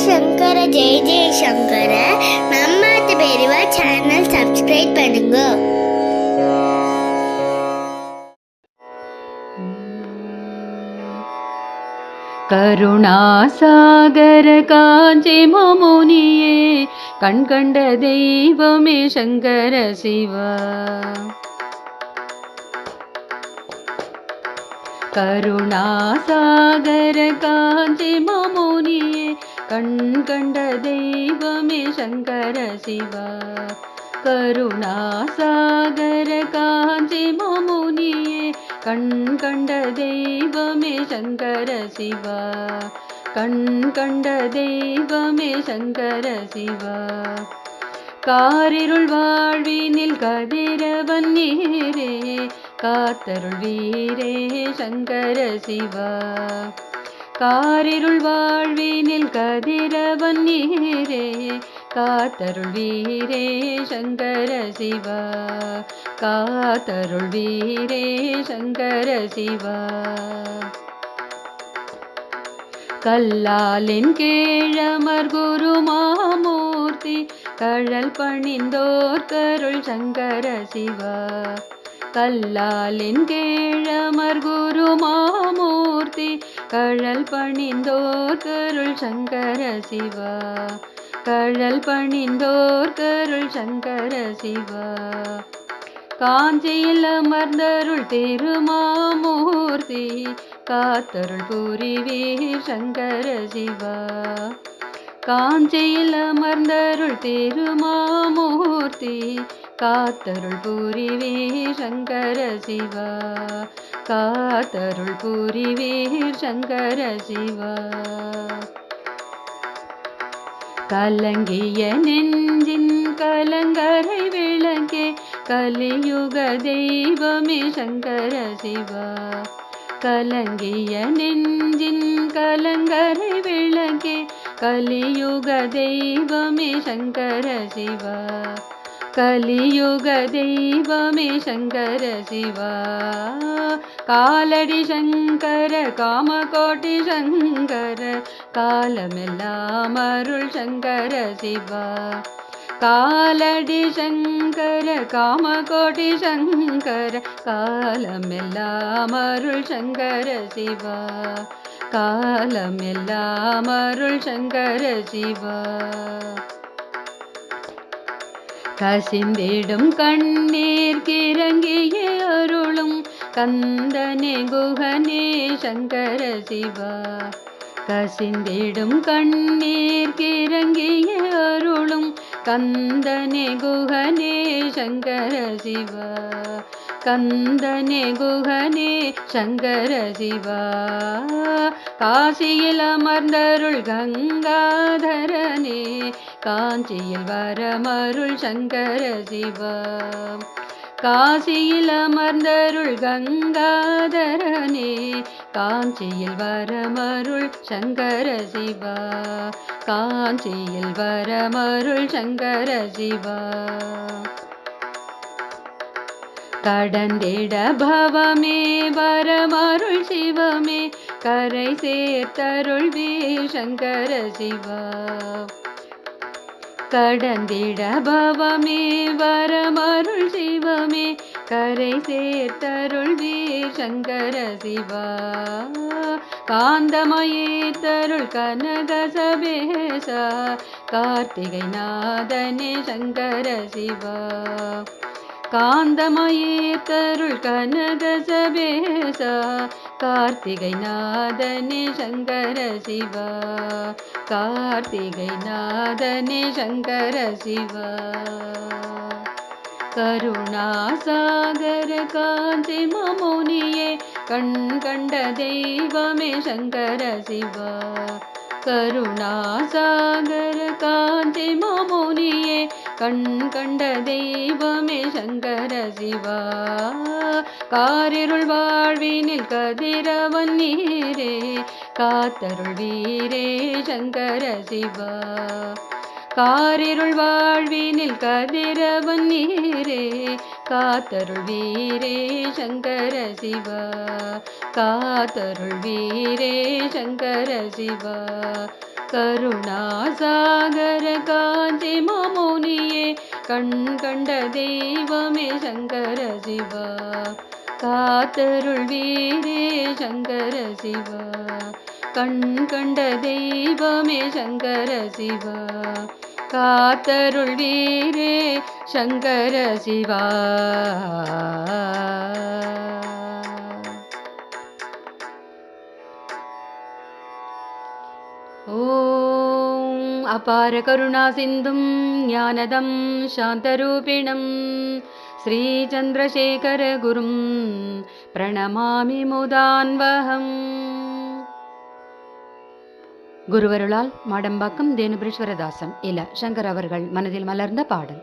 சங்கர ஜெய ஜெய சங்கர நம்மாத்து பெரியவா channel subscribe பண்ணுங்க கருணாசாகர காஞ்சி மமுனியே கண்கண்ட தெய்வமே சங்கர சிவா கருணாசாகர காஞ்சி கண் கண்ட தெய்வமே சங்கர சிவா. கருணாசாகர காஞ்சி மாமுனியே கண் கண்ட தெய்வமே சங்கர சிவா. கண் கண்ட தெய்வமே சங்கர சிவா. காரிருள் வாழ்வினில் கதிரவன் நீரே காத்தருள் வீரே சங்கர சிவா. காரிருள் வாழ்வினில் கதிரவன் நீரே காத்தருள் வீரே சங்கர சிவா காத்தருள் வீரே சங்கர சிவா. கல்லாலின் கீழமர் குரு மாமூர்த்தி கழல் பணிந்தோர் கருள் சங்கர சிவா. கல்லாலின் கீழமர் குரு மாமூர்த்தி மூர்த்தி கழல் பணிந்தோர் கருள் சங்கர சிவா. கழல் பணிந்தோர் கருள் சங்கர சிவா. காஞ்சியில் அமர்ந்தருள் திருமாமூர்த்தி காத்தருள் புரிவீர் சங்கர சிவா. காஞ்சியில் அமர்ந்தருள் திருமாமூர்த்தி காத்தருள் புரிவீர் சங்கர சிவா காத்தருள் புரிவீர் சங்கர சிவா. கலங்கிய நெஞ்சின் கலங்கரை விளக்கே கலியுக தெய்வமே சங்கர சிவா. கலங்கிய நெஞ்சின் கலியுக தெய்வமே சங்கர சிவா. கலியுக தெய்வமே சங்கர சிவா. காலடி சங்கர காமகோட்டி சங்கர காலமெல்லாம் அருள் சங்கர சிவா. காலடி சங்கர காமகோட்டி சங்கர காலமெல்லாம் அருள் சங்கர சிவா. காலமெல்லாம் அருள் சங்கர சிவா. கசிந்திடும் கண்ணீர் கிறங்கிய அருளும் கந்தனே குகனே சங்கர சிவா. கசிந்திடும் கண்ணீர் கிறங்கிய அருளும் கந்தனே குகனே சங்கர சிவா. கந்தனே குகனே சங்கர சிவா. காசியில் அமர்ந்தருள் கங்காதரனே காஞ்சியில் வரமருள் சங்கர சிவா. காசியில் அமர்ந்தருள் கங்காதரனே காஞ்சியில் வரமருள் சங்கர சிவா. காஞ்சியில் வரமருள் சங்கர சிவா. கடந்திட பவமே வரமருள் சிவமே கரை சேர்த்தருள் வீர் சங்கர சிவா. கடந்திட பவமே வரமருள் சிவமே கரை சேர்த்தருள் வீர் சங்கர சிவா. காந்தமயே தருள் கனக சபேசா கார்த்திகை நாதனே சங்கர சிவா. कान्तमयी तरुकनदसभेशा कार्तिगैनादनि शङ्कर शिव कार्तिगैनादनि शङ्कर शिव करुणा सागरकान्ति मामौनिये कण् कण्डदैवमे शङ्कर शिव करुणा सागरकान्ति मामौनिये கண் கண்ட தெய்வமே சங்கர சிவா. காரிருள் வாழ்வினில் கதிரவன் நீரே. காத்தருள் வீரே சங்கர சிவா. காரிருள் வாழ்வினில் கதிரவன் நீரே. காத்தருள் வீரே சங்கர சிவா. காத்தருள் வீரே சங்கர சிவா. கருணாசாகர காஞ்சி மாமுனியே கண் கண்ட தெய்வமே சங்கர சிவா. காத்தருள் வீரே சங்கர சிவா. கண் கண்ட தெய்வமே சங்கர சிவா. காத்தருள் வீரே சங்கர சிவா. ஓ अपारकरुणासिन्धुं ज्ञानदं शान्तरूपिणं श्रीचन्द्रशेखरगुरुं प्रणमामि मुदान्वहम् குருவருளால் மாடம்பாக்கம் தேனுபுரீஸ்வரதாசன் இல சங்கர் அவர்கள் மனதில் மலர்ந்த பாடல்